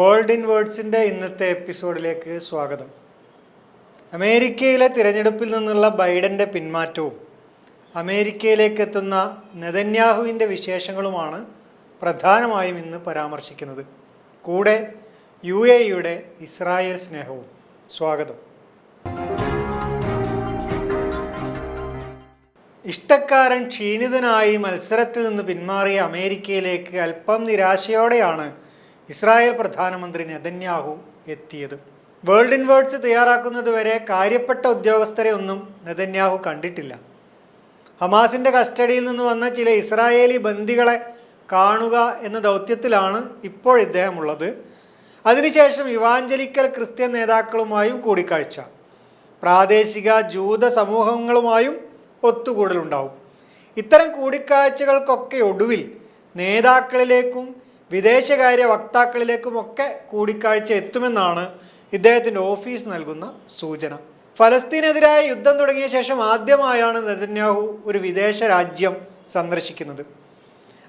World in വേർഡ്സിന്റെ ഇന്നത്തെ എപ്പിസോഡിലേക്ക് സ്വാഗതം. അമേരിക്കയിലെ തിരഞ്ഞെടുപ്പിൽ നിന്നുള്ള ബൈഡന്റെ പിന്മാറ്റവും അമേരിക്കയിലേക്ക് എത്തുന്ന നെതന്യാഹുവിന്റെ വിശേഷങ്ങളുമാണ് പ്രധാനമായും ഇന്ന് പരാമർശിക്കുന്നത്. കൂടെ യു എ യുടെ ഇസ്രായേൽ സ്നേഹവും. സ്വാഗതം. ഇഷ്ടക്കാരൻ ക്ഷീണിതനായി മത്സരത്തിൽ നിന്ന് പിന്മാറിയ അമേരിക്കയിലേക്ക് അല്പം നിരാശയോടെയാണ് ഇസ്രായേൽ പ്രധാനമന്ത്രി നെതന്യാഹു എത്തിയത്. വേൾഡ് ഇൻ വേർഡ്സ് തയ്യാറാക്കുന്നതുവരെ കാര്യപ്പെട്ട ഉദ്യോഗസ്ഥരെ ഒന്നും നെതന്യാഹു കണ്ടിട്ടില്ല. ഹമാസിന്റെ കസ്റ്റഡിയിൽ നിന്ന് വന്ന ചില ഇസ്രായേലി ബന്ദികളെ കാണുക എന്ന ദൗത്യത്തിലാണ് ഇപ്പോൾ ഇദ്ദേഹമുള്ളത്. അതിനുശേഷം ഇവാഞ്ചലിക്കൽ ക്രിസ്ത്യൻ നേതാക്കളുമായും കൂടിക്കാഴ്ച. പ്രാദേശിക ജൂത സമൂഹങ്ങളുമായും ഒത്തുകൂടലുണ്ടാവും. ഇത്തരം കൂടിക്കാഴ്ചകൾക്കൊക്കെ ഒടുവിൽ നേതാക്കളിലേക്കും വിദേശകാര്യ വക്താക്കളിലേക്കുമൊക്കെ കൂടിക്കാഴ്ച എത്തുമെന്നാണ് ഇദ്ദേഹത്തിന്റെ ഓഫീസ് നൽകുന്ന സൂചന. ഫലസ്തീനെതിരായ യുദ്ധം തുടങ്ങിയ ശേഷം ആദ്യമായാണ് നെതന്യാഹു ഒരു വിദേശ രാജ്യം സന്ദർശിക്കുന്നത്.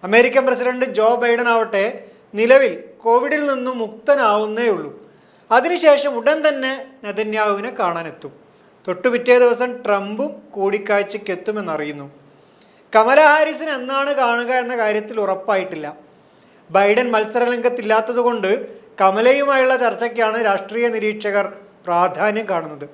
അമേരിക്കൻ പ്രസിഡന്റ് ജോ ബൈഡൻ ആവട്ടെ നിലവിൽ കോവിഡിൽ നിന്നും മുക്തനാവുന്നേ ഉള്ളൂ അതിനുശേഷം ഉടൻ തന്നെ നെതന്യാഹുവിനെ കാണാനെത്തും. തൊട്ടുപിറ്റേ ദിവസം ട്രംപും കൂടിക്കാഴ്ചയ്ക്കെത്തുമെന്നറിയുന്നു. കമല ഹാരിസിന് എന്നാണ് കാണുക എന്ന കാര്യത്തിൽ ഉറപ്പായിട്ടില്ല. ബൈഡൻ മത്സരരംഗത്തില്ലാത്തതുകൊണ്ട് കമലയുമായുള്ള ചർച്ചയ്ക്കാണ് രാഷ്ട്രീയ നിരീക്ഷകർ പ്രാധാന്യം കാണുന്നത്.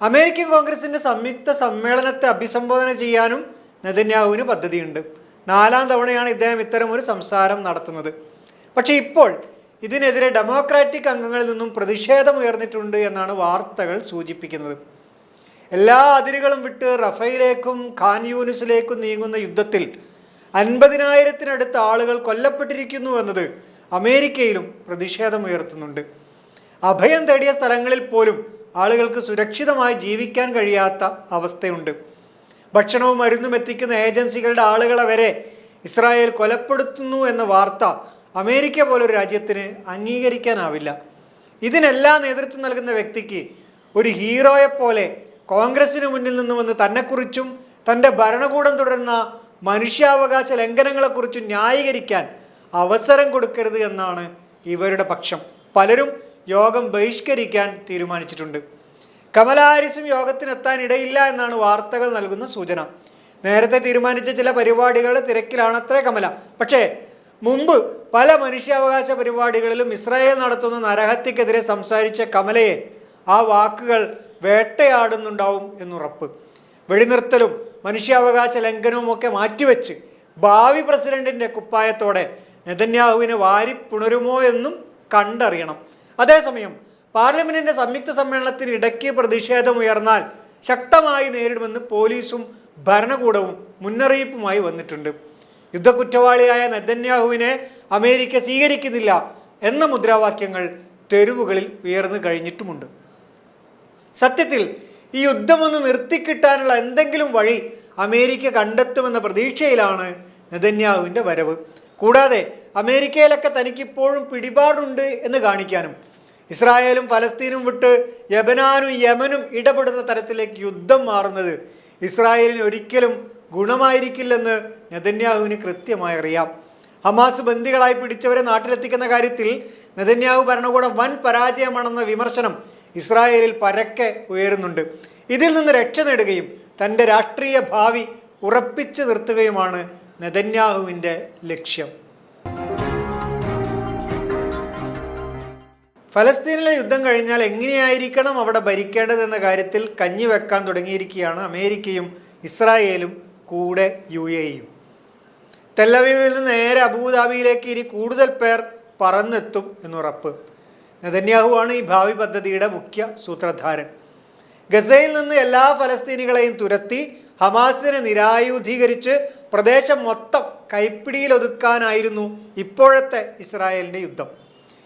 അമേരിക്കൻ കോൺഗ്രസിന്റെ സംയുക്ത സമ്മേളനത്തെ അഭിസംബോധന ചെയ്യാനും നെതന്യാഹുവിന് പദ്ധതിയുണ്ട്. നാലാം തവണയാണ് ഇദ്ദേഹം ഇത്തരം ഒരു സംസാരം നടത്തുന്നത്. പക്ഷേ ഇപ്പോൾ ഇതിനെതിരെ ഡെമോക്രാറ്റിക് അംഗങ്ങളിൽ നിന്നും പ്രതിഷേധം ഉയർന്നിട്ടുണ്ട് എന്നാണ് വാർത്തകൾ സൂചിപ്പിക്കുന്നത്. എല്ലാ അതിരുകളും വിട്ട് റഫയിലേക്കും ഖാൻ യൂനിസിലേക്കും നീങ്ങുന്ന യുദ്ധത്തിൽ അൻപതിനായിരത്തിനടുത്ത് ആളുകൾ കൊല്ലപ്പെട്ടിരിക്കുന്നു എന്നത് അമേരിക്കയിലും പ്രതിഷേധമുയർത്തുന്നുണ്ട്. അഭയം തേടിയ സ്ഥലങ്ങളിൽ പോലും ആളുകൾക്ക് സുരക്ഷിതമായി ജീവിക്കാൻ കഴിയാത്ത അവസ്ഥയുണ്ട്. ഭക്ഷണവും മരുന്നും എത്തിക്കുന്ന ഏജൻസികളുടെ ആളുകളെ വരെ ഇസ്രായേൽ കൊലപ്പെടുത്തുന്നു എന്ന വാർത്ത അമേരിക്ക പോലൊരു രാജ്യത്തിന് അംഗീകരിക്കാനാവില്ല. ഇതിനെല്ലാം നേതൃത്വം നൽകുന്ന വ്യക്തിക്ക് ഒരു ഹീറോയെപ്പോലെ കോൺഗ്രസിന് മുന്നിൽ നിന്ന് വന്ന് തന്നെക്കുറിച്ചും തന്റെ ഭരണകൂടം തുടരുന്ന മനുഷ്യാവകാശ ലംഘനങ്ങളെക്കുറിച്ച് ന്യായീകരിക്കാൻ അവസരം കൊടുക്കരുത് എന്നാണ് ഇവരുടെ പക്ഷം. പലരും യോഗം ബഹിഷ്കരിക്കാൻ തീരുമാനിച്ചിട്ടുണ്ട്. കമല ഹാരിസും യോഗത്തിനെത്താൻ ഇടയില്ല എന്നാണ് വാർത്തകൾ നൽകുന്ന സൂചന. നേരത്തെ തീരുമാനിച്ച ചില പരിപാടികളുടെ തിരക്കിലാണത്രേ കമല. പക്ഷേ മുമ്പ് പല മനുഷ്യാവകാശ പരിപാടികളിലും ഇസ്രായേൽ നടത്തുന്ന നരഹത്യക്കെതിരെ സംസാരിച്ച കമലയെ ആ വാക്കുകൾ വേട്ടയാടുന്നുണ്ടാവും എന്നുറപ്പ്. വെടിനിർത്തലും മനുഷ്യാവകാശ ലംഘനവും ഒക്കെ മാറ്റിവെച്ച് ഭാവി പ്രസിഡന്റിന്റെ കുപ്പായത്തോടെ നെതന്യാഹുവിനെ വാരി പുണരുമോ എന്നും കണ്ടറിയണം. അതേസമയം പാർലമെന്റിന്റെ സംയുക്ത സമ്മേളനത്തിന് ഇടയ്ക്ക് പ്രതിഷേധം ഉയർന്നാൽ ശക്തമായി നേരിടുമെന്ന് പോലീസും ഭരണകൂടവും മുന്നറിയിപ്പുമായി വന്നിട്ടുണ്ട്. യുദ്ധക്കുറ്റവാളിയായ നെതന്യാഹുവിനെ അമേരിക്ക സ്വീകരിക്കുന്നില്ല എന്ന മുദ്രാവാക്യങ്ങൾ തെരുവുകളിൽ ഉയർന്നു കഴിഞ്ഞിട്ടുമുണ്ട്. സത്യത്തിൽ ഈ യുദ്ധമൊന്ന് നിർത്തിക്കിട്ടാനുള്ള എന്തെങ്കിലും വഴി അമേരിക്ക കണ്ടെത്തുമെന്ന പ്രതീക്ഷയിലാണ് നെതന്യാഹുവിന്റെ വരവ്. കൂടാതെ അമേരിക്കയിലൊക്കെ തനിക്കിപ്പോഴും പിടിപാടുണ്ട് എന്ന് കാണിക്കാനും. ഇസ്രായേലും ഫലസ്തീനും വിട്ട് യബനാനും യമനും ഇടപെടുന്ന തരത്തിലേക്ക് യുദ്ധം മാറുന്നത് ഇസ്രായേലിന് ഒരിക്കലും ഗുണമായിരിക്കില്ലെന്ന് നെതന്യാഹുവിന് കൃത്യമായി അറിയാം. ഹമാസ് ബന്ദികളായി പിടിച്ചവരെ നാട്ടിലെത്തിക്കുന്ന കാര്യത്തിൽ നെതന്യാഹു ഭരണകൂടം വൻ പരാജയമാണെന്ന വിമർശനം ഇസ്രായേലിൽ പരക്കെ ഉയരുന്നുണ്ട്. ഇതിൽ നിന്ന് രക്ഷ നേടുകയും തന്റെ രാഷ്ട്രീയ ഭാവി ഉറപ്പിച്ചു നിർത്തുകയുമാണ് നെതന്യാഹുവിന്റെ ലക്ഷ്യം. ഫലസ്തീനിലെ യുദ്ധം കഴിഞ്ഞാൽ എങ്ങനെയായിരിക്കണം അവിടെ ഭരിക്കേണ്ടതെന്ന കാര്യത്തിൽ കഞ്ഞി വെക്കാൻ തുടങ്ങിയിരിക്കുകയാണ് അമേരിക്കയും ഇസ്രായേലും കൂടെ യു എയും തെല്ലവീവിൽ നിന്ന് നേരെ അബുദാബിയിലേക്ക് ഇനി കൂടുതൽ പേർ പറന്നെത്തും എന്നുറപ്പ്. നെതന്യാഹു ആണ് ഈ ഭാവി പദ്ധതിയുടെ മുഖ്യ സൂത്രധാരൻ. ഗസയിൽ നിന്ന് എല്ലാ ഫലസ്തീനികളെയും തുരത്തി ഹമാസിനെ നിരായുധീകരിച്ച് പ്രദേശം മൊത്തം കൈപ്പിടിയിലൊതുക്കാനായിരുന്നു ഇപ്പോഴത്തെ ഇസ്രായേലിന്റെ യുദ്ധം.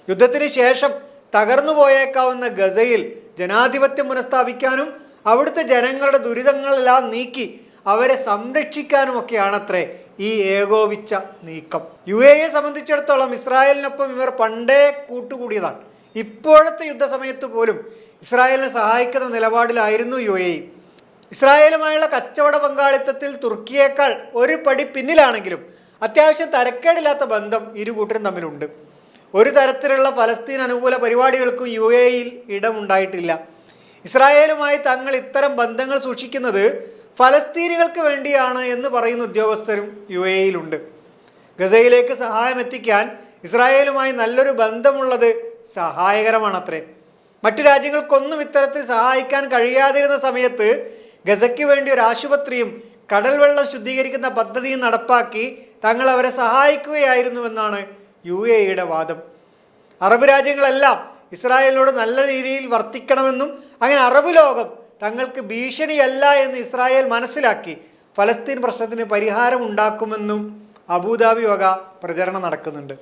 യുദ്ധത്തിന് ശേഷം തകർന്നു പോയേക്കാവുന്ന ഗസയിൽ ജനാധിപത്യം പുനഃസ്ഥാപിക്കാനും അവിടുത്തെ ജനങ്ങളുടെ ദുരിതങ്ങളെല്ലാം നീക്കി അവരെ സംരക്ഷിക്കാനുമൊക്കെയാണത്രേ ഈ ഏകോപിച്ച നീക്കം. യു എയെ സംബന്ധിച്ചിടത്തോളം ഇസ്രായേലിനൊപ്പം ഇവർ പണ്ടേ കൂട്ടുകൂടിയതാണ്. ഇപ്പോഴത്തെ യുദ്ധസമയത്ത് പോലും ഇസ്രായേലിനെ സഹായിക്കുന്ന നിലപാടിലായിരുന്നു യു എ ഇസ്രായേലുമായുള്ള കച്ചവട പങ്കാളിത്തത്തിൽ തുർക്കിയേക്കാൾ ഒരു പടി പിന്നിലാണെങ്കിലും അത്യാവശ്യം തരക്കേടില്ലാത്ത ബന്ധം ഇരു കൂട്ടരും തമ്മിലുണ്ട്. ഒരു തരത്തിലുള്ള ഫലസ്തീൻ അനുകൂല പരിപാടികൾക്കും യു എയിൽ ഇടമുണ്ടായിട്ടില്ല. ഇസ്രായേലുമായി തങ്ങൾ ഇത്തരം ബന്ധങ്ങൾ സൂക്ഷിക്കുന്നത് ഫലസ്തീനികൾക്ക് വേണ്ടിയാണ് എന്ന് പറയുന്ന ഉദ്യോഗസ്ഥരും യു എയിലുണ്ട് ഗസയിലേക്ക് സഹായമെത്തിക്കാൻ ഇസ്രായേലുമായി നല്ലൊരു ബന്ധമുള്ളത് സഹായകരമാണത്രേ. മറ്റു രാജ്യങ്ങൾക്കൊന്നും ഇത്തരത്തിൽ സഹായിക്കാൻ കഴിയാതിരുന്ന സമയത്ത് ഗസയ്ക്ക് വേണ്ടി ഒരു ആശുപത്രിയും കടൽ വെള്ളം ശുദ്ധീകരിക്കുന്ന പദ്ധതിയും നടപ്പാക്കി തങ്ങൾ അവരെ സഹായിക്കുകയായിരുന്നുവെന്നാണ് യു എ വാദം. അറബ് രാജ്യങ്ങളെല്ലാം ഇസ്രായേലിനോട് നല്ല രീതിയിൽ വർത്തിക്കണമെന്നും അങ്ങനെ അറബ് ലോകം തങ്ങൾക്ക് ഭീഷണിയല്ല എന്ന് ഇസ്രായേൽ മനസ്സിലാക്കി ഫലസ്തീൻ പ്രശ്നത്തിന് പരിഹാരം ഉണ്ടാക്കുമെന്നും അബുദാബി വക പ്രചരണം നടക്കുന്നുണ്ട്.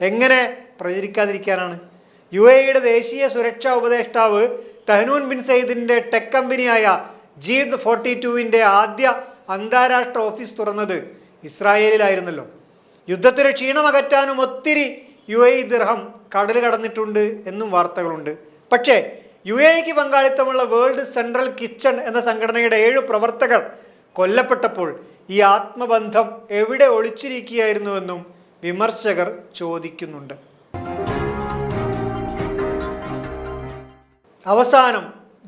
എങ്ങനെ പ്രചരിക്കാതിരിക്കാനാണ്? യു എയുടെ ദേശീയ സുരക്ഷാ ഉപദേഷ്ടാവ് തഹനൂൻ ബിൻ സയ്യിദിന്റെ ടെക് കമ്പനിയായ ജീദ് ഫോർട്ടി ടുവിന്റെ ആദ്യ അന്താരാഷ്ട്ര ഓഫീസ് തുറന്നത് ഇസ്രായേലിലായിരുന്നല്ലോ. യുദ്ധത്തിന് ക്ഷീണമകറ്റാനും ഒത്തിരി യു എ ദിർഹം കടൽ കടന്നിട്ടുണ്ട് എന്നും വാർത്തകളുണ്ട്. പക്ഷേ യു എക്ക് പങ്കാളിത്തമുള്ള വേൾഡ് സെൻട്രൽ കിച്ചൺ എന്ന സംഘടനയുടെ ഏഴ് പ്രവർത്തകർ കൊല്ലപ്പെട്ടപ്പോൾ ഈ ആത്മബന്ധം എവിടെ ഒളിച്ചിരിക്കുകയായിരുന്നുവെന്നും വിമർശകർ ചോദിക്കുന്നുണ്ട്. അവസാനം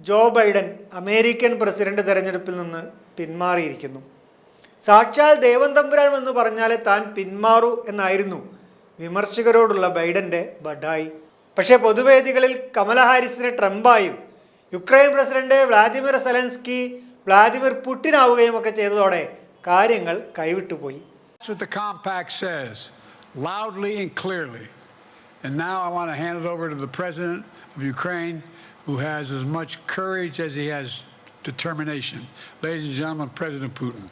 ജോ ബൈഡൻ അമേരിക്കൻ പ്രസിഡന്റ് തെരഞ്ഞെടുപ്പിൽ നിന്ന് പിന്മാറിയിരിക്കുന്നു. സാക്ഷാൽ ദേവൻ തമ്പുരാൻ എന്ന് പറഞ്ഞാൽ താൻ പിന്മാറൂ എന്നായിരുന്നു വിമർശകരോടുള്ള ബൈഡന്റെ ബഡായി. പക്ഷേ പൊതുവേദികളിൽ കമല ഹാരിസിനെ ട്രംപായും Ukraine president Vladimir Zelensky Vladimir പുടിനാവുകയും ഒക്കെ ചെയ്തതോടെ കാര്യങ്ങൾ കൈവിട്ടുപോയി. Loudly and clearly. And now I want to hand it over to the president of Ukraine, who has as much courage as he has determination. Ladies and gentlemen, President Putin.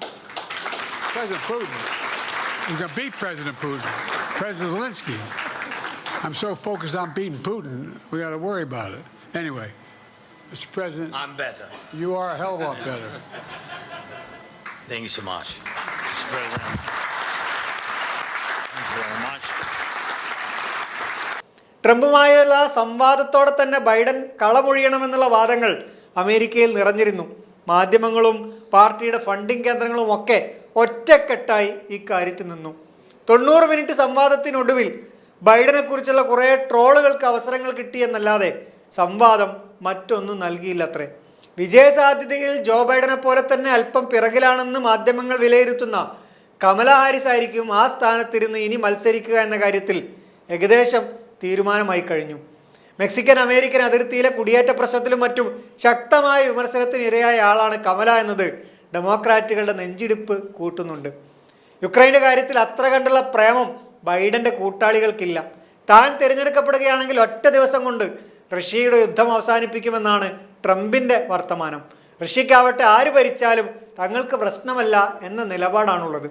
President Putin. He's going to beat President Putin. President Zelensky. I'm so focused on beating Putin, we got to worry about it. Anyway, Mr. President, I'm better. you are a hell of a lot better. Thank you so much. Mr. President. Thank you very much. ട്രംപുമായുള്ള സംവാദത്തോടെ തന്നെ Biden കളമൊഴിയണമെന്നുള്ള വാദങ്ങൾ അമേരിക്കയിൽ നിറഞ്ഞിരുന്നു. മാധ്യമങ്ങളും പാർട്ടിയുടെ funding കേന്ദ്രങ്ങളും ഒക്കെ ഒറ്റക്കെട്ടായി ഇക്കാര്യത്തിൽ നിന്നു. തൊണ്ണൂറ് മിനിറ്റ് സംവാദത്തിനൊടുവിൽ ബൈഡനെക്കുറിച്ചുള്ള കുറേ ട്രോളുകൾക്ക് അവസരങ്ങൾ കിട്ടിയെന്നല്ലാതെ സംവാദം മറ്റൊന്നും നൽകിയില്ലത്രേ. വിജയസാധ്യതയിൽ ജോ ബൈഡനെ പോലെ തന്നെ അല്പം പിറകിലാണെന്ന് മാധ്യമങ്ങൾ വിലയിരുത്തുന്ന കമല ഹാരിസ് ആയിരിക്കും ആ സ്ഥാനത്തിരുന്ന് ഇനി മത്സരിക്കുക എന്ന കാര്യത്തിൽ ഏകദേശം തീരുമാനമായി കഴിഞ്ഞു. മെക്സിക്കൻ അമേരിക്കൻ അതിർത്തിയിലെ കുടിയേറ്റ പ്രശ്നത്തിലും മറ്റും ശക്തമായ വിമർശനത്തിന് ഇരയായ ആളാണ് കമല എന്നത് ഡെമോക്രാറ്റുകളുടെ നെഞ്ചിടിപ്പ് കൂട്ടുന്നുണ്ട്. യുക്രൈന്റെ കാര്യത്തിൽ അത്ര കണ്ടുള്ള പ്രേമം ബൈഡന്റെ കൂട്ടാളികൾക്കില്ല. താൻ തിരഞ്ഞെടുക്കപ്പെടുകയാണെങ്കിൽ ഒറ്റ ദിവസം കൊണ്ട് റഷ്യയുടെ യുദ്ധം അവസാനിപ്പിക്കുമെന്നാണ് ട്രംപിന്റെ വർത്തമാനം. റഷ്യക്കാവട്ടെ ആര് ഭരിച്ചാലും തങ്ങൾക്ക് പ്രശ്നമല്ല എന്ന നിലപാടാണുള്ളത്.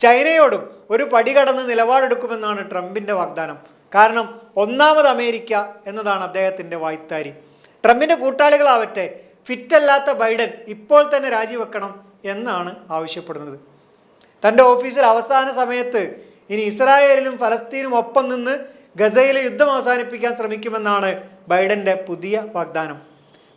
ചൈനയോടും ഒരു പടി കടന്ന് നിലപാടെടുക്കുമെന്നാണ് ട്രംപിന്റെ വാഗ്ദാനം. കാരണം ഒന്നാമത് അമേരിക്ക എന്നതാണ് അദ്ദേഹത്തിന്റെ വായ്ത്താരി. ട്രംപിന്റെ കൂട്ടാളികളാവട്ടെ ഫിറ്റല്ലാത്ത ബൈഡൻ ഇപ്പോൾ തന്നെ രാജിവെക്കണം എന്നാണ് ആവശ്യപ്പെടുന്നത്. തന്റെ ഓഫീസിൽ അവസാന സമയത്ത് ഇനി ഇസ്രായേലിലും ഫലസ്തീനും ഒപ്പം നിന്ന് ഗസയിലെ യുദ്ധം അവസാനിപ്പിക്കാൻ ശ്രമിക്കുമെന്നാണ് ബൈഡന്റെ പുതിയ വാഗ്ദാനം.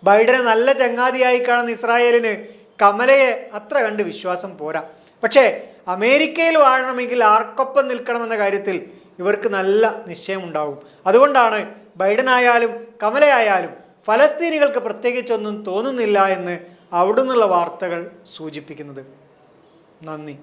ബൈഡനെ നല്ല ചങ്ങാതിയായി കാണുന്ന ഇസ്രായേലിന് കമലയെ അത്ര കണ്ട് വിശ്വാസം പോരാ. പക്ഷേ അമേരിക്കയിൽ വാഴണമെങ്കിൽ ആർക്കൊപ്പം നിൽക്കണമെന്ന കാര്യത്തിൽ ഇവർക്ക് നല്ല നിശ്ചയമുണ്ടാവും. അതുകൊണ്ടാണ് ബൈഡൻ ബൈഡനായാലും കമലയായാലും ഫലസ്തീനികൾക്ക് പ്രത്യേകിച്ചൊന്നും തോന്നുന്നില്ല എന്ന് അവിടുന്നുള്ള വാർത്തകൾ സൂചിപ്പിക്കുന്നത്. നന്ദി.